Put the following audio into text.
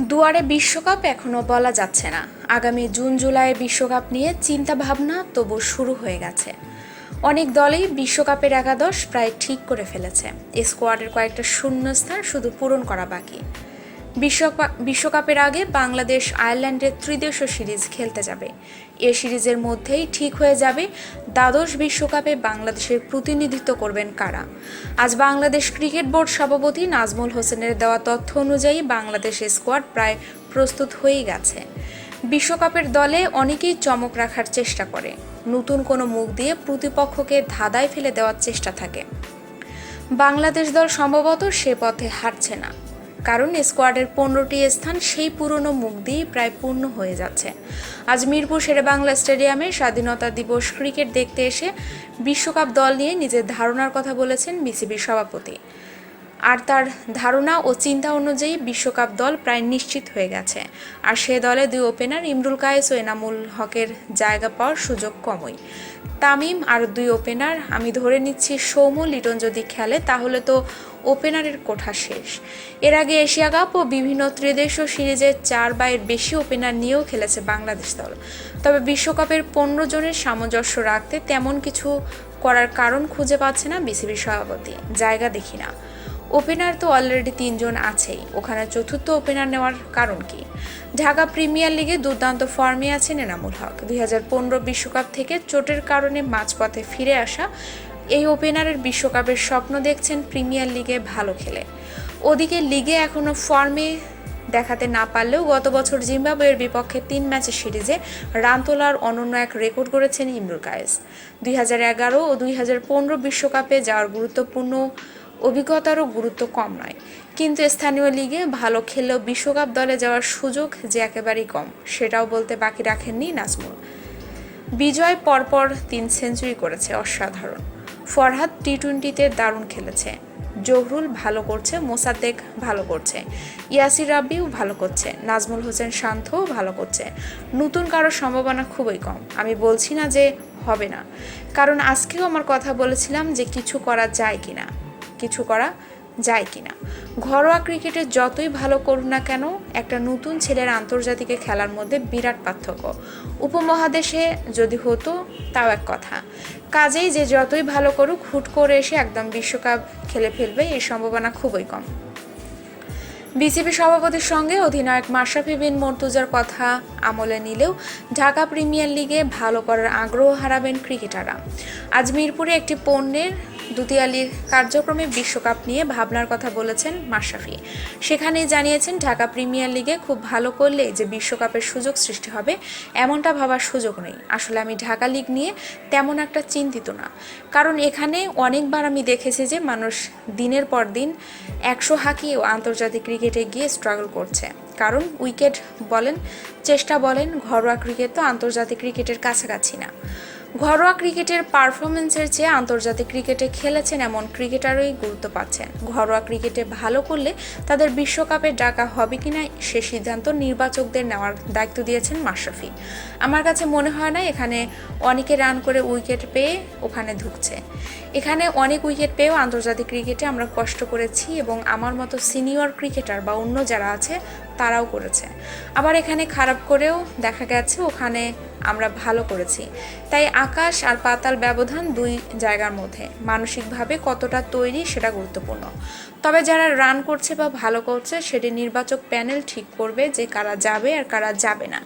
দুয়ারে বিশ্বকাপ এখনও বলা যাচ্ছে না। আগামী জুন, জুলাই বিশ্বকাপ নিয়ে চিন্তা ভাবনা তবু শুরু হয়ে গেছে। অনেক দলই বিশ্বকাপের একাদশ প্রায় ঠিক করে ফেলেছে। স্কোয়াডের কয়েকটা শূন্যস্থান শুধু পূরণ করা বাকি। বিশ্বকাপ বিশ্বকাপের আগে বাংলাদেশ আয়ারল্যান্ডের ত্রিদেশীয় সিরিজ খেলতে যাবে। এ সিরিজের মধ্যেই ঠিক হয়ে যাবে দ্বাদশ বিশ্বকাপে বাংলাদেশের প্রতিনিধিত্ব করবেন কারা। আজ বাংলাদেশ ক্রিকেট বোর্ড সভাপতি নাজমুল হোসেনের দেওয়া তথ্য অনুযায়ী বাংলাদেশের স্কোয়াড প্রায় প্রস্তুত হয়েই গেছে। বিশ্বকাপের দলে অনেকেই চমক রাখার চেষ্টা করে। নতুন কোনো মুখ দিয়ে প্রতিপক্ষকে ধাঁধায় ফেলে দেওয়ার চেষ্টা থাকে। বাংলাদেশ দল সম্ভবত সে পথে হাঁটছে না। কারণ স্কোয়াডের পনেরোটি স্থান সেই পুরনো মুখ দিয়েই প্রায় পূর্ণ হয়ে যাচ্ছে। আজ মিরপুর শেরেবাংলা স্টেডিয়ামে স্বাধীনতা দিবস ক্রিকেট দেখতে এসে বিশ্বকাপ দল নিয়ে নিজের ধারণার কথা বলেছেন বিসিবির সভাপতি। আর তার ধারণা ও চিন্তা অনুযায়ী বিশ্বকাপ দল প্রায় নিশ্চিত হয়ে গেছে। আর সে দলে দুই ওপেনার ইমরুল কায়েস ও এনামুল হকের জায়গা পাওয়ার সুযোগ কমই। তামিম আর দুই ওপেনার। আমি ধরে নিচ্ছি সৌম্য লিটন যদি খেলে, তাহলে তো ওপেনারের কোঠা শেষ। এর আগে এশিয়া কাপ ও বিভিন্ন ত্রিদেশীয় সিরিজে চার বাইয়ের বেশি ওপেনার নিয়েও খেলেছে বাংলাদেশ দল। তবে বিশ্বকাপের পনেরো জনের সামঞ্জস্য রাখতে তেমন কিছু করার কারণ খুঁজে পাচ্ছে না বিসিবির সভাপতি। জায়গা দেখি না। ওপেনার তো অলরেডি তিনজন আছেই। ওখানে চতুর্থ ওপেনার নেওয়ার কারণ কি? ঢাকা প্রিমিয়ার লিগে দুর্দান্ত ফর্মে আছেন এনামুল হক। দুই বিশ্বকাপ থেকে চোটের কারণে মাঝপথে ফিরে আসা এই ওপেনারের বিশ্বকাপের স্বপ্ন দেখছেন প্রিমিয়ার লিগে ভালো খেলে। ওদিকে লিগে এখনও ফর্মে দেখাতে না পারলেও গত বছর জিম্বাবুয়ের বিপক্ষে তিন ম্যাচের সিরিজে রান তোলার অনন্য এক রেকর্ড করেছেন ইমরুল কায়েস। দুই ও দুই বিশ্বকাপে যাওয়ার গুরুত্বপূর্ণ অভিজ্ঞতারও গুরুত্ব কম নয়। কিন্তু স্থানীয় লিগে ভালো খেললেও বিশ্বকাপ দলে যাওয়ার সুযোগ যে একেবারেই কম, সেটাও বলতে বাকি রাখেননি নাজমুল। বিজয় পরপর তিন সেঞ্চুরি করেছে অসাধারণ। ফরহাদ টি টোয়েন্টিতে দারুণ খেলেছে। জহরুল ভালো করছে, মোসাদ্দেক ভালো করছে। ইয়াসির রাব্বিও ভালো করছে। নাজমুল হোসেন শান্তও ভালো করছে। নতুন কারোর সম্ভাবনা খুবই কম। আমি বলছি না যে হবে না। কারণ আজকেও আমার কথা বলেছিলাম যে কিছু করা যায় কিনা। কিছু করা যায় কিনা। ঘরোয়া ক্রিকেটে যতই ভালো করুন না কেন, একটা নতুন ছেলের আন্তর্জাতিকে খেলার মধ্যে বিরাট পার্থক্য। উপমহাদেশে যদি হতো, তাও এক কথা। কাজেই যে যতই ভালো করুক, হুট করে এসে একদম বিশ্বকাপ খেলে ফেলবে এই সম্ভাবনা খুবই কম। বিসিবি সভাপতির সঙ্গে অধিনায়ক মাশরাফি বিন মর্তুজার কথা আমলে নিলেও ঢাকা প্রিমিয়ার লিগে ভালো করার আগ্রহ হারাবেন ক্রিকেটাররা। আজ মিরপুরে একটি পণ্যের দুতিয়ালির কার্যক্রমে বিশ্বকাপ নিয়ে ভাবনার কথা বলেছেন মাশরাফি। সেখানেই জানিয়েছেন, ঢাকা প্রিমিয়ার লিগে খুব ভালো করলে যে বিশ্বকাপের সুযোগ সৃষ্টি হবে, এমনটা ভাবার সুযোগ নেই। আসলে আমি ঢাকা লিগ নিয়ে তেমন একটা চিন্তিত না। কারণ এখানে অনেকবার আমি দেখেছি যে মানুষ দিনের পর দিন একশো হাঁকিয়েও আন্তর্জাতিক ক্রিকেটে গিয়ে স্ট্রাগল করছে। কারণ উইকেট বলেন, চেষ্টা বলেন, ঘরোয়া ক্রিকেট তো আন্তর্জাতিক ক্রিকেটের কাছাকাছি না। ঘরোয়া ক্রিকেটের পারফরমেন্সের চেয়ে আন্তর্জাতিক ক্রিকেটে খেলেছেন এমন ক্রিকেটারই গুরুত্ব পাচ্ছেন। ঘরোয়া ক্রিকেটে ভালো করলে তাদের বিশ্বকাপে ডাকা হবে কিনা সে সিদ্ধান্ত নির্বাচকদের নেওয়ার দায়িত্ব দিয়েছেন মাশরাফি। আমার কাছে মনে হয় না এখানে অনেকে রান করে উইকেট পেয়ে ওখানে ঢুকছে। এখানে অনেক উইকেট পেয়েও আন্তর্জাতিক ক্রিকেটে আমরা কষ্ট করেছি এবং আমার মতো সিনিয়র ক্রিকেটার বা অন্য যারা আছে, তারাও করেছে। আবার এখানে খারাপ করেও দেখা গেছে, ওখানে আমরা ভালো করেছি। তাই আকাশ আর পাতাল ব্যবধান দুই জায়গার মধ্যে। মানসিকভাবে কতটা তৈরি সেটা গুরুত্বপূর্ণ। তবে যারা রান করছে বা ভালো করছে, সেটি নির্বাচক প্যানেল ঠিক করবে যে কারা যাবে আর কারা যাবে না।